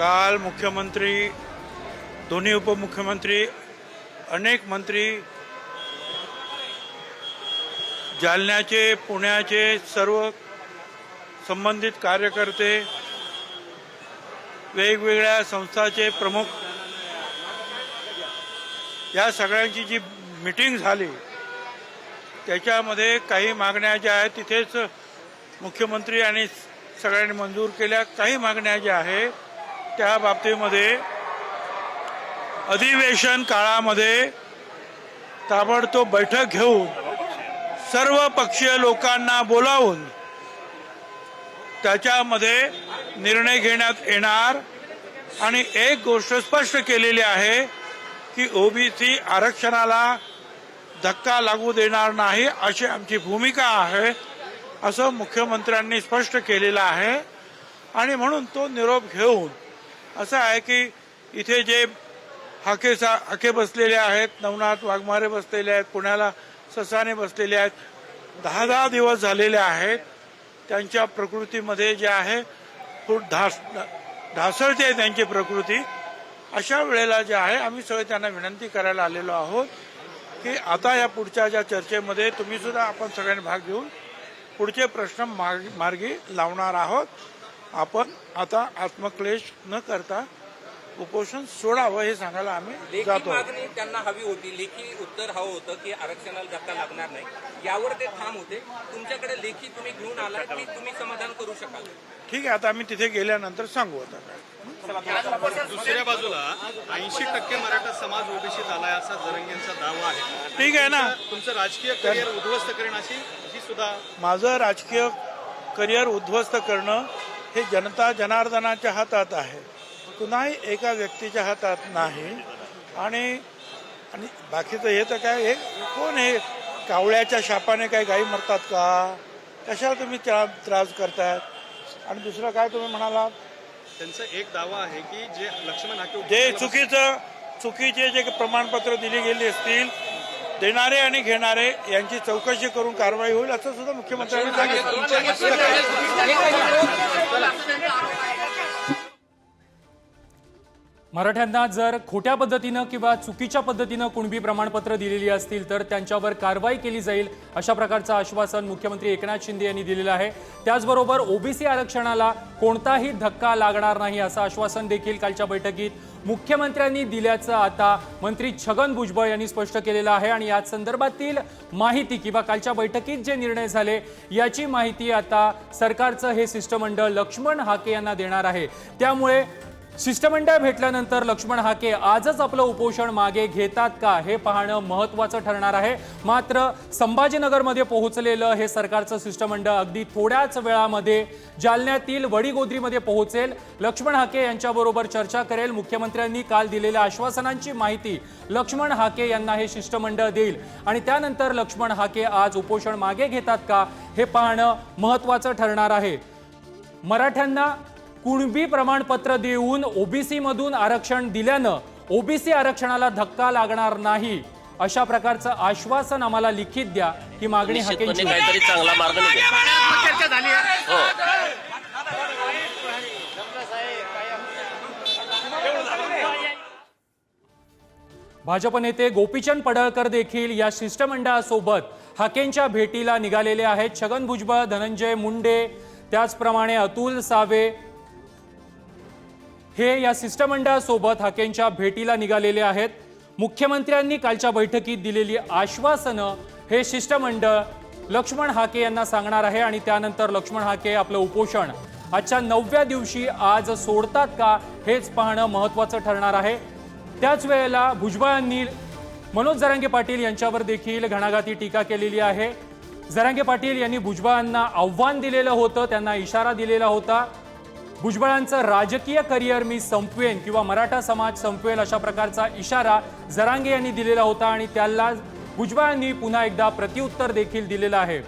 काल मुख्यमंत्री दोन्ही उपमुख्यमंत्री अनेक मंत्री जालन्याचे पुण्याचे सर्व संबंधित कार्यकर्ते वेगवेगळ्या संस्थाचे प्रमुख या सगळ्यांची जी मिटिंग झाली त्याच्यामध्ये काही मागण्या ज्या आहेत तिथेच मुख्यमंत्री आणि सगळ्यांनी मंजूर केल्या. काही मागण्या ज्या आहेत त्या बाबतीमध्ये अधिवेशन काळामध्ये ताबडतोब बैठक घेऊन सर्व पक्षीय लोकांना बोलावून त्याच्यामध्ये निर्णय घेण्यात येणार. आणि एक गोष्ट स्पष्ट केलेली आहे की ओबीसी आरक्षणाला धक्का लागू देणार नाही अशी आमची भूमिका आहे असं मुख्यमंत्र्यांनी स्पष्ट केलेलं आहे. आणि म्हणून तो निरोप घेऊन असं आहे की इथे जे हाके सा हाके बसलेले आहेत नवनाथ वाघमारे बसलेले आहेत पुण्याला ससाने बसलेले आहेत दहा दहा दिवस झालेले आहेत त्यांच्या प्रकृतीमध्ये जे आहे खूप ढास ढासळते आहे त्यांची प्रकृती. अशा वेळेला जे आहे आम्ही सगळे त्यांना विनंती करायला आलेलो आहोत की आता या पुढच्या ज्या चर्चेमध्ये तुम्ही सुद्धा आपण सगळ्यांनी भाग घेऊन पुढचे प्रश्न मार्गी लावणार आहोत. आपण आता आत्मक्लेश न करता उपोषण सोडावं हे सांगायला आम्ही लेखी जातो. मागणी त्यांना हवी होती. लेखी उत्तर हवं होतं की आरक्षणाला धक्का लागणार नाही. यावर ते ठाम होते. तुमच्याकडे लेखी तुम्ही घेऊन आला की तुम्ही समाधान करू शकाल? ठीक आहे आता आम्ही तिथे गेल्यानंतर सांगू आता. दुसऱ्या बाजूला ऐंशी टक्के मराठा समाज ओबीसी झालाय असा जरंगेंचा दावा आहे. ठीक आहे ना? तुमचं राजकीय करिअर उद्ध्वस्त अशी ही सुद्धा माझं राजकीय करिअर उद्ध्वस्त करणं हे जनता जनार्दनाच्या हातात आहे. कुणाही एका व्यक्तीच्या हातात नाही. आणि आणि बाकीचं हे तर काय हे कोण हे कावळ्याच्या शापाने काय गायी मरतात का? कशाला तुम्ही त्रा- त्रास करतायत आणि दुसरं काय तुम्ही म्हणालात त्यांचा एक दावा आहे की जे लक्ष्मण हाके जे चुकीचं चुकीचे जे प्रमाणपत्र दिली गेली असतील देणारे आणि घेणारे यांची चौकशी करून कारवाई होईल असं सुद्धा मुख्यमंत्र्यांनी सांगितलं. मराठ्यांना जर खोट्या पद्धतीनं किंवा चुकीच्या पद्धतीनं कुणबी प्रमाणपत्र दिलेली असतील तर त्यांच्यावर कारवाई केली जाईल अशा प्रकारचं आश्वासन मुख्यमंत्री एकनाथ शिंदे यांनी दिलेलं आहे. त्याचबरोबर ओबीसी आरक्षणाला कोणताही धक्का लागणार नाही असं आश्वासन देखील कालच्या बैठकीत मुख्यमंत्र्यांनी दिल्याचं आता मंत्री छगन भुजबळ यांनी स्पष्ट केलेलं आहे. आणि या संदर्भातील माहिती किंवा कालच्या बैठकीत जे निर्णय झाले याची माहिती आता सरकारचं हे शिष्टमंडळ लक्ष्मण हाके यांना देणार आहे. त्यामुळे शिष्टमंडळ भेटल्यानंतर लक्ष्मण हाके आजच आपलं उपोषण मागे घेतात का? हे पाहणं महत्वाचं ठरणार आहे. मात्र संभाजीनगरमध्ये पोहोचलेलं हे सरकारचं शिष्टमंडळ अगदी थोड्याच वेळामध्ये जालन्यातील वडीगोद्रीमध्ये पोहोचेल. लक्ष्मण हाके यांच्याबरोबर चर्चा करेल. मुख्यमंत्र्यांनी काल दिलेल्या आश्वासनांची माहिती लक्ष्मण हाके यांना हे शिष्टमंडळ देईल. आणि त्यानंतर लक्ष्मण हाके आज उपोषण मागे घेतात का? हे पाहणं महत्वाचं ठरणार आहे. मराठ्यांना कुणबी प्रमाणपत्र देऊन ओबीसी मधून आरक्षण दिल्यानं ओबीसी आरक्षणाला धक्का लागणार नाही. अशा प्रकारचं आश्वासन आम्हाला लिखित द्या. ही मागणी हाकेंची काहीतरी चांगला मार्ग निघेल. हो. भाजप नेते गोपीचंद पडळकर देखील या शिष्टमंडळासोबत हाकेंच्या भेटीला निघालेले आहेत. छगन भुजबळ धनंजय मुंडे त्याचप्रमाणे अतुल सावे हे या शिष्टमंडळासोबत हाकेंच्या भेटीला निघालेले आहेत. मुख्यमंत्र्यांनी कालच्या बैठकीत दिलेली आश्वासनं हे शिष्टमंडळ लक्ष्मण हाके यांना सांगणार आहे आणि त्यानंतर लक्ष्मण हाके आपलं उपोषण आजच्या नवव्या दिवशी आज सोडतात का हेच पाहणं महत्त्वाचं ठरणार आहे. त्याच वेळेला भुजबळांनी मनोज जरांगे पाटील यांच्यावर देखील घणाघाती टीका केलेली आहे. जरांगे पाटील यांनी भुजबळांना आव्हान दिलेलं होतं त्यांना इशारा दिलेला होता. भुजबळांचं राजकीय करिअर मी संपवेन किंवा मराठा समाज संपवेल अशा प्रकारचा इशारा जरांगे यांनी दिलेला होता आणि त्याला भुजबळांनी पुन्हा एकदा प्रत्युत्तर देखील दिलेलं आहे.